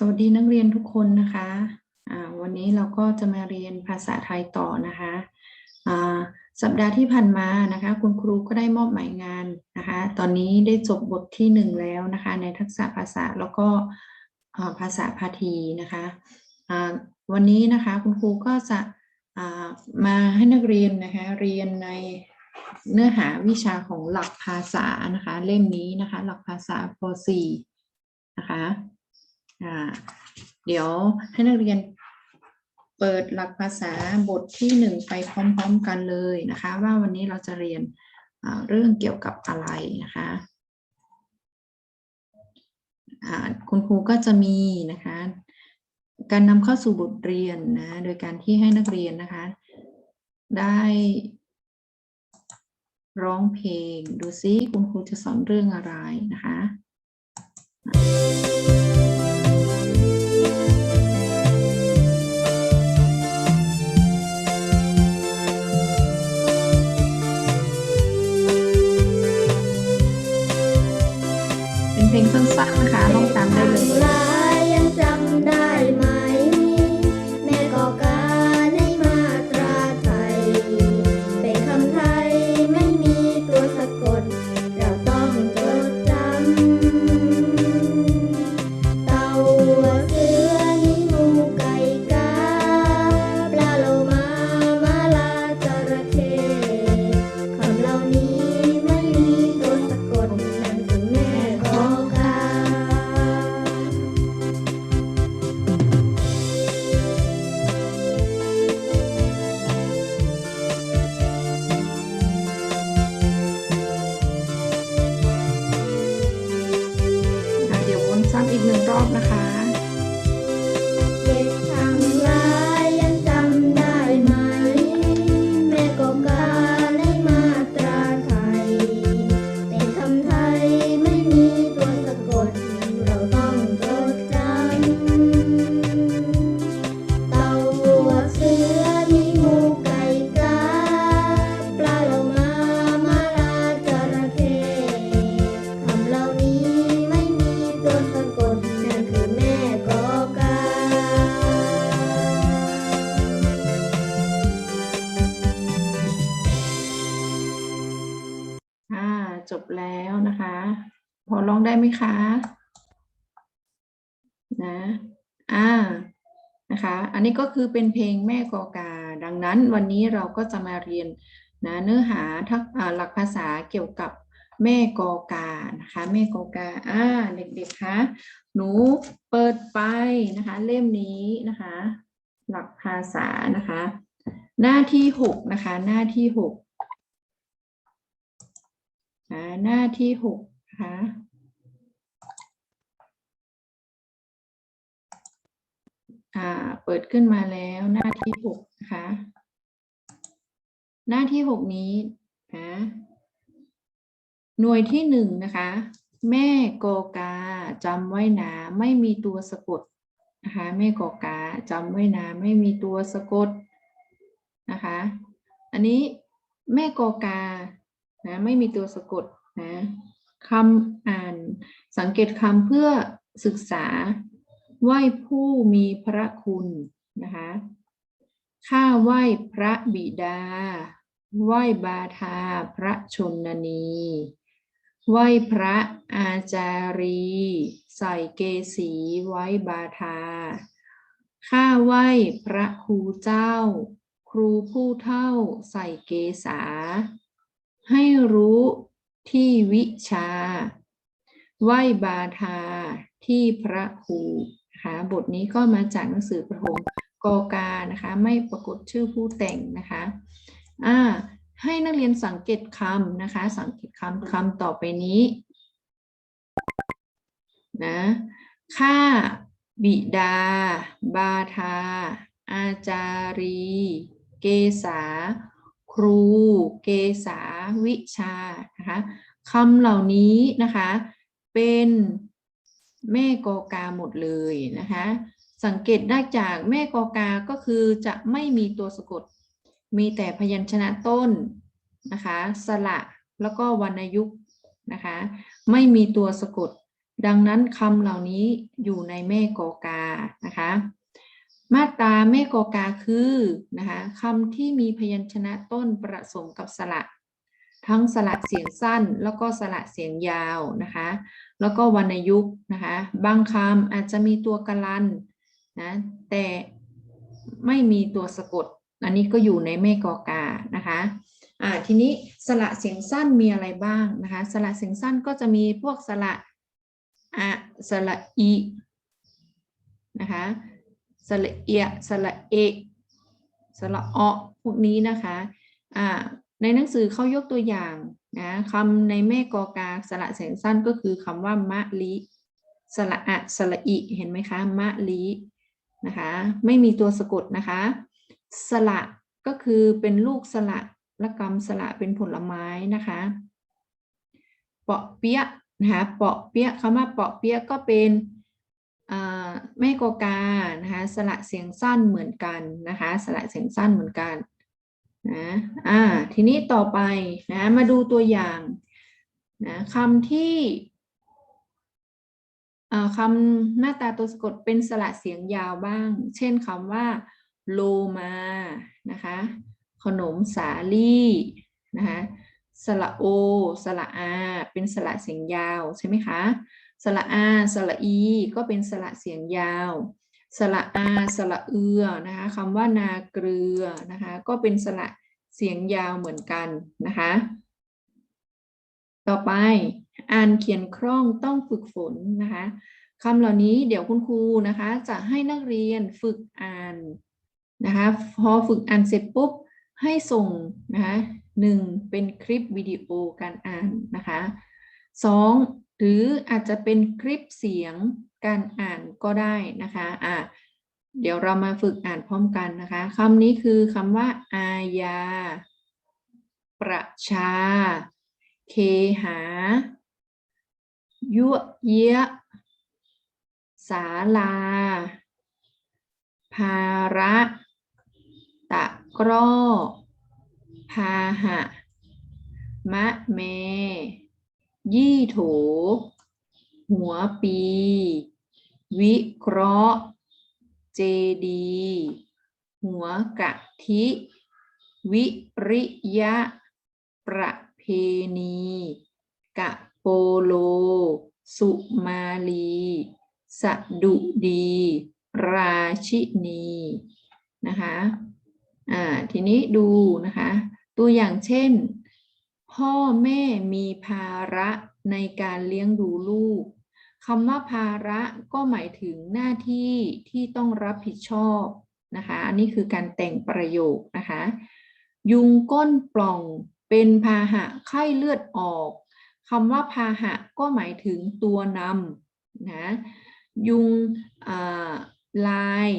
สวัสดีนักเรียนทุกคนนะคะวันนี้เราก็จะมาเรียนภาษาไทยต่อนะคะสัปดาห์ที่ผ่านมานะคะคุณครูก็ได้มอบหมายงานนะคะตอนนี้ได้จบบทที่หนึ่งแล้วนะคะในทักษะภาษาแล้วก็ภาษาพาทีนะคะวันนี้นะคะคุณครูก็จะมาให้นักเรียนนะคะเรียนในเนื้อหาวิชาของหลักภาษานะคะเล่มนี้นะคะหลักภาษาป .4 นะคะ เดี๋ยวให้นักเรียนเปิดหลักภาษาบทที่หนึ่งไปพร้อมๆกันเลยนะคะ ว่าวันนี้เราจะเรียนเรื่องเกี่ยวกับอะไรนะคะคุณครูก็จะมีนะคะ การนำเข้าสู่บทเรียนนะโดยการที่ให้นักเรียนนะคะ ได้ร้องเพลง ดูซิคุณครูจะสอนเรื่องอะไรนะคะ เพลงสั้นๆนะคะลองตามได้ อีกหนึ่งรอบนะคะ ได้ไหมคะ นะ อ่า นะคะ อันนี้ก็คือเป็นเพลงแม่กอกา ดังนั้นวันนี้เราก็จะมาเรียนนะเนื้อหาทักอ่าหลักภาษาเกี่ยวกับแม่กอกา นะคะ แม่กอกา อ่า เด็กๆ คะ หนูเปิดไปนะคะ เล่มนี้นะคะ หลักภาษานะคะ หน้าที่หกนะคะ หน้าที่หกอ่าหน้าที่หกนะคะ อ่าเปิดขึ้นมาแล้วหน้าที่หกนะคะ หน้าที่หกนี้นะหน่วยที่หนึ่งนะคะ แม่กอกาจำไว้นะไม่มีตัวสะกดนะคะแม่กอกาจำไว้นะไม่มีตัวสะกดนะคะ อันนี้แม่กอกานะไม่มีตัวสะกดนะคำอ่านสังเกตคำเพื่อศึกษา ไหว้ผู้มีพระคุณนะคะข้าไหว้พระบิดา ไหว้บาทาพระชนนี ไหว้พระอาจารี ใส่เกษีไว้บาทา ข้าไหว้พระครูเจ้า ครูผู้เท่าใส่เกษา ให้รู้ที่วิชา ไหว้บาทาที่พระครู นะคะบทนี้ก็มาจากหนังสือประถมกอกานะคะไม่ปรากฏชื่อผู้แต่งนะคะอ่าให้นักเรียนสังเกตคำนะคะ สังเกตคำคำต่อไปนี้นะข้าบิดา บาทา อาจารี เกษา ครู เกษา วิชานะคะคำเหล่านี้นะคะ เป็น แม่กอกาหมดเลยนะคะ สังเกตได้จากแม่กอกาก็คือจะไม่มีตัวสะกด มีแต่พยัญชนะต้นนะคะ สระแล้วก็วรรณยุกต์นะคะ ไม่มีตัวสะกด ดังนั้นคำเหล่านี้อยู่ในแม่กอกานะคะ มาตราแม่กอกาคือนะคะคำที่มีพยัญชนะต้นประสมกับสระ ทั้งสระเสียงสั้นแล้วก็สระเสียงยาวนะคะ แล้วก็วรรณยุกต์นะคะ บางคำอาจจะมีตัวกลันนะแต่ไม่มีตัวสะกด อันนี้ก็อยู่ในแม่กอกานะคะอ่าทีนี้สระเสียงสั้นมีอะไรบ้างนะคะสระเสียงสั้นก็จะมีพวกสระอะสระอีนะคะสระเอสระเอสระอพวกนี้นะคะอ่า ในหนังสือเขายกตัวอย่างนะคำในแม่กอกาสระเสียงสั้นก็คือคำว่ามะลิสระอะสระอิเห็นไหมคะมะลินะคะไม่มีตัวสะกดนะคะสละก็คือเป็นลูกสละละกำสละเป็นผลไม้นะคะเปาะเปี๊ยะนะคะเปาะเปี๊ยะคำว่าเปาะเปี๊ยะก็เป็นแม่กอกานะคะสละเสียงสั้นเหมือนกันนะคะสละเสียงสั้นเหมือนกัน นะอ่าทีนี้ต่อไปนะมาดูตัวอย่างนะคำที่คำหน้าตาตัวสะกดเป็นสระเสียงยาวบ้าง เช่นคำว่าโลมานะคะขนมสาลี่นะคะสระโอ สระอา เป็นสระเสียงยาวใช่ไหมคะ สระอา สระอี ก็เป็นสระเสียงยาว สระอาสระเอือนะคะคำว่านาเกลือนะคะก็เป็นสระเสียงยาวเหมือนกันนะคะ ต่อไปอ่านเขียนคล่องต้องฝึกฝนนะคะคำเหล่านี้เดี๋ยวคุณครูนะคะ จะให้นักเรียนฝึกอ่านนะคะพอฝึกอ่านเสร็จปุ๊บให้ส่งนะคะหนึ่งเป็นคลิปวิดีโอการอ่านนะคะสอง หรืออาจจะเป็นคลิปเสียงการอ่านก็ได้นะคะอะเดี๋ยวเรามาฝึกอ่านพร้อมกันนะคะคำนี้คือคำว่า อาญา ประชา เคหายั่เยียศาลา ภาระ ตะกร้อ พาหะ มะเม ยี่โถ หัวปี วิเคราะห์ เจดี หัวกะทิ วิริยะ ประเพณี กะโปโล สุมาลี สะดุดี ราชินี นะคะ อ่า ทีนี้ดูนะคะ ตัวอย่างเช่น พ่อแม่มีภาระในการเลี้ยงดูลูกคำว่าภาระก็หมายถึงหน้าที่ที่ต้องรับผิดชอบนะคะ อันนี้คือการแต่งประโยคนะคะ ยุงก้นปล่องเป็นพาหะไข้เลือดออกคำว่าพาหะก็หมายถึงตัวนำนะยุงลาย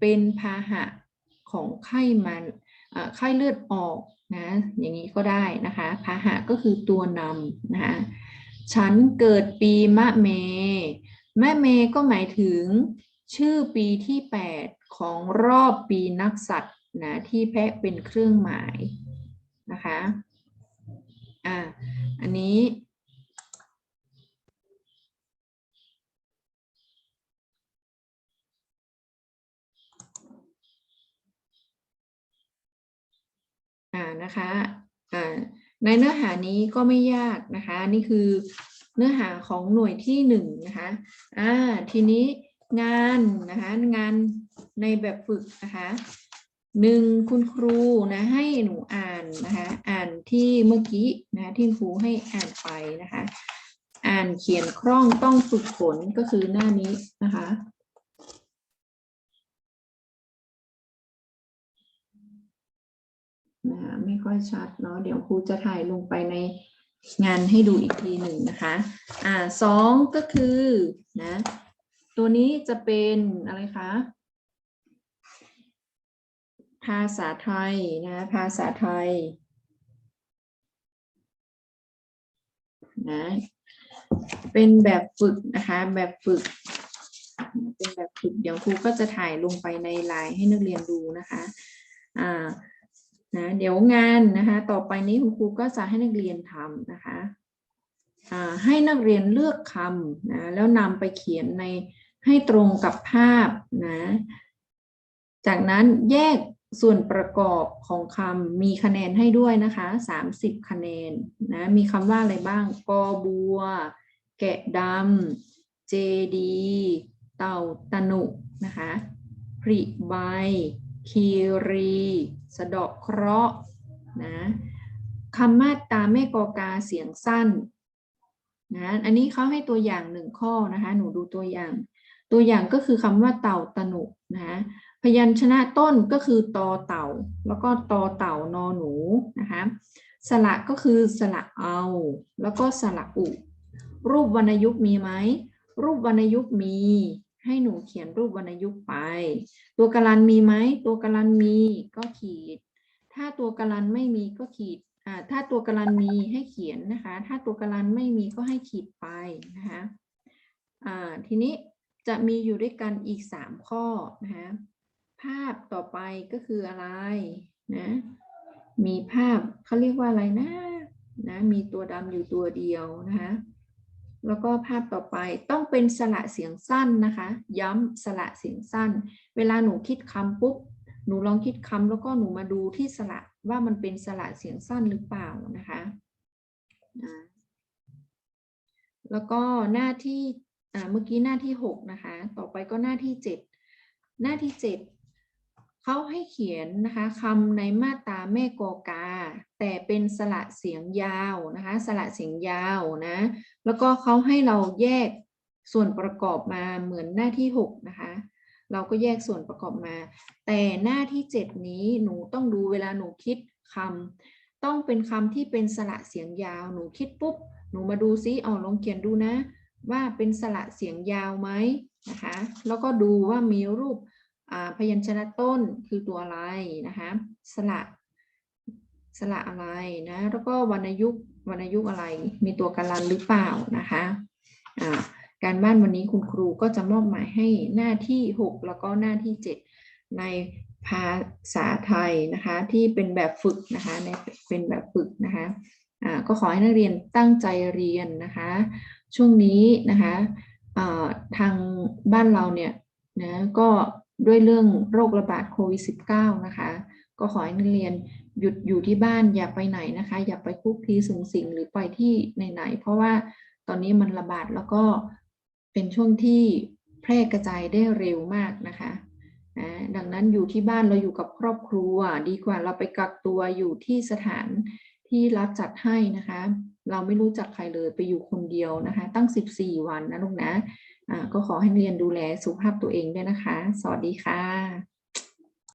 เป็นพาหะของไข้มันอ่าไข้เลือดออก นะอย่างนี้ก็ได้นะคะพาหะก็คือตัวนำนะคะฉันเกิดปีมะเมแม่เมก็หมายถึงชื่อปีที่ 8 ของรอบปีนักสัตว์นะที่แพะเป็นเครื่องหมายนะคะอ่าอันนี้ อ่านะคะอ่าในเนื้อหานี้ก็ไม่ยากนะคะ นี่คือเนื้อหาของหน่วยที่หนึ่งนะคะอ่าทีนี้งานนะคะงานในแบบฝึกนะคะหนึ่งคุณครูนะให้หนูอ่านนะคะอ่านที่เมื่อกี้นะที่ครูให้อ่านไปนะคะ อ่านเขียนคล่องต้องฝึกฝนก็คือหน้านี้นะคะ นะคะไม่ค่อยชัดเนาะเดี๋ยวครูจะถ่ายลงไปในงานให้ดูอีกทีหนึ่งนะคะ อ่าสองก็คือนะตัวนี้จะเป็นอะไรคะ ภาษาไทยนะภาษาไทยนะเป็นแบบฝึกนะคะแบบฝึก เป็นแบบฝึกเดี๋ยวครูก็จะถ่ายลงไปในไลน์ให้นักเรียนดูนะคะ อ่า นะเดี๋ยวงานนะคะต่อไปนี้คุณครูก็จะให้นักเรียนทำนะคะให้นักเรียนเลือกคำนะแล้วนำไปเขียนในให้ตรงกับภาพนะจากนั้นแยกส่วนประกอบของคำมีคะแนนให้ด้วยนะคะ30 คะแนนนะมีคำว่าอะไรบ้างกอบัว แกะดำเจดี เต่าตะหนุนะคะผริใบ คีรี สะเดาะเคราะห์นะคำมาตาแม่กอกาเสียงสั้นนะอันนี้เขาให้ตัวอย่างหนึ่งข้อนะคะหนูดูตัวอย่าง ตัวอย่างก็คือคำว่าเต่าตนุนะคะพยัญชนะต้นก็คือตอเต่า แล้วก็ตอเต่านอหนูนะคะสระก็คือสระเอา แล้วก็สระอุ รูปวรรณยุกต์มีไหมรูปวรรณยุกต์มี ให้หนูเขียนรูปวรรณยุกต์ไป ตัวกลันมีไหมตัวกลันมีก็ขีด ถ้าตัวกลันไม่มีก็ขีดอ่าถ้าตัวกลันมีให้เขียนนะคะ ถ้าตัวกลันไม่มีก็ให้ขีดไปนะคะอ่าทีนี้จะมีอยู่ด้วยกันอีกสามข้อนะคะภาพต่อไปก็คืออะไรนะมีภาพเขาเรียกว่าอะไรนะนะมีตัวดำอยู่ตัวเดียวนะคะ แล้วก็ภาพต่อไปต้องเป็นสระเสียงสั้นนะคะ ย้ำสระเสียงสั้น เวลาหนูคิดคำปุ๊บหนูลองคิดคำแล้วก็หนูมาดูที่สระว่ามันเป็นสระเสียงสั้นหรือเปล่านะคะแล้วก็หน้าที่เมื่อกี้หน้าที่หกนะคะ ต่อไปก็หน้าที่เจ็ดหน้าที่เจ็ด เขาให้เขียนนะคะคำในมาตราแม่กอกา แต่เป็นสระเสียงยาวนะคะสระเสียงยาวนะแล้วก็เขาให้เราแยกส่วนประกอบมาเหมือนหน้าที่หกนะคะเราก็แยกส่วนประกอบมา แต่หน้าที่เจ็ดนี้หนูต้องดูเวลาหนูคิดคำต้องเป็นคำที่เป็นสระเสียงยาวหนูคิดปุ๊บหนูมาดูซิเอาลองเขียนดูนะ ว่าเป็นสระเสียงยาวไหมนะคะแล้วก็ดูว่ามีรูป พยัญชนะต้นคือตัวอะไรนะคะสระสระอะไรนะแล้วก็วรรณยุกวรรณยุกอะไร มีตัวการันหรือเปล่านะคะการบ้านวันนี้คุณครูก็จะมอบหมายให้หน้าที่ 6 แล้วก็หน้าที่ 7 ในภาษาไทยนะคะที่เป็นแบบฝึกนะคะในเป็นแบบฝึกนะคะก็ขอให้นักเรียนตั้งใจเรียนนะคะช่วงนี้นะคะทางบ้านเราเนี่ยนะก็ ด้วยเรื่องโรคระบาดโควิด -19 นะคะ ก็ขอให้นักเรียนหยุดอยู่ที่บ้านอย่าไปไหนนะคะ อย่าไปคุกคีสูงสิงหรือไปที่ไหนๆเพราะว่าตอนนี้มันระบาดแล้วก็เป็นช่วงที่แพร่กระจายได้เร็วมากนะคะดังนั้นอยู่ที่บ้านเราอยู่กับครอบครัว ดีกว่าเราไปกักตัวอยู่ที่สถานที่รับจัดให้นะคะ เราไม่รู้จักใครเลยไปอยู่คนเดียวนะคะ ตั้ง 14 วันนะลูกนะ ก็ขอให้เรียนดูแลสุขภาพตัวเองด้วยนะคะ สวัสดีค่ะ